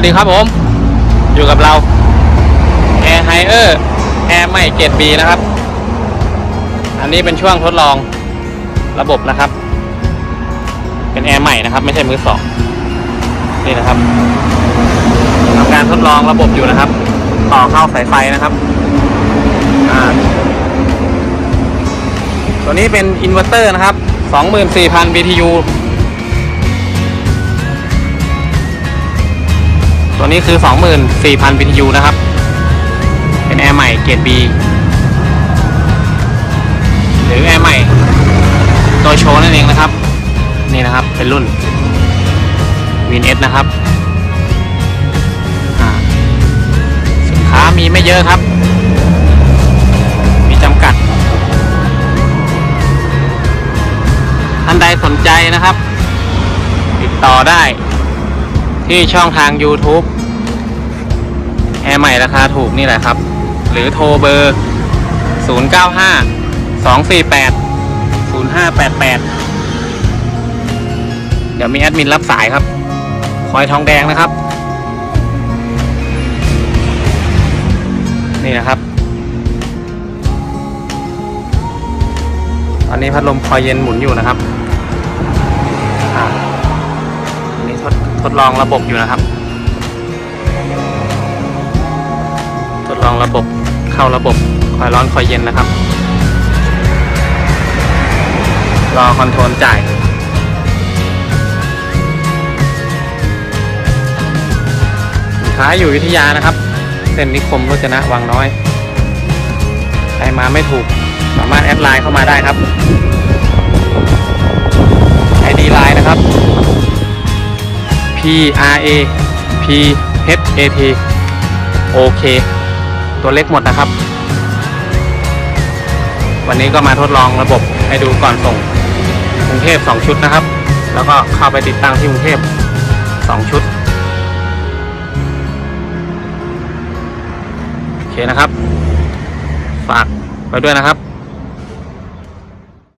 วัสดีครับผม อยู่กับเรา Air h i e r Air ใหม่เกรด B นะครับ อันนี้เป็นช่วงทดลองระบบนะครับ เป็นแอร์ใหม่นะครับ ไม่ใช่มือสองนี่นะครับทำการทดลองระบบอยู่นะครับ ต่อเข้าสายไฟนะครับตัวนี้เป็นอินเวอร์เตอร์นะครับ 24,000 BTU ตัวนี้คือ 24,000 BTU นะครับ เป็นแอร์ใหม่เกรด B หรือแอร์ใหม่ ตัวโชว์นั่นเองนะครับ นี่นะครับเป็นรุ่น Win S นะครับสินค้ามีไม่เยอะครับ มีจำกัด ท่านใดสนใจนะครับ ติดต่อได้ ที่ช่องทาง YouTube แอร์ใหม่ราคาถูกนี่แหละครับ หรือโทรเบอร์ 095 248 0588 เดี๋ยวมีแอดมินรับสายครับ คอยทองแดงนะครับ นี่นะครับ ตอนนี้พัดลมคอยเย็นหมุนอยู่นะครับ ดทดลองระบบอยู่นะครับ ทดลองระบบเข้าระบบคอยร้อนคอยเย็นนะครับ รอคอนโทรลจ่ายสินค้าอยู่อยุธยานะครับ เส้นนิคมรจนะวังน้อย ใครมาไม่ถูกสามารถแอดไลน์เข้ามาได้ครับ ID ไลน์นะครับ R A P H A T โอเค ตัวเล็กหมดนะครับ วันนี้ก็มาทดลองระบบให้ดูก่อนส่งกรุงเทพ 2 ชุดนะครับ แล้วก็เข้าไปติดตั้งที่กรุงเทพ 2 ชุด โอเคนะครับ ฝากไว้ด้วยนะครับ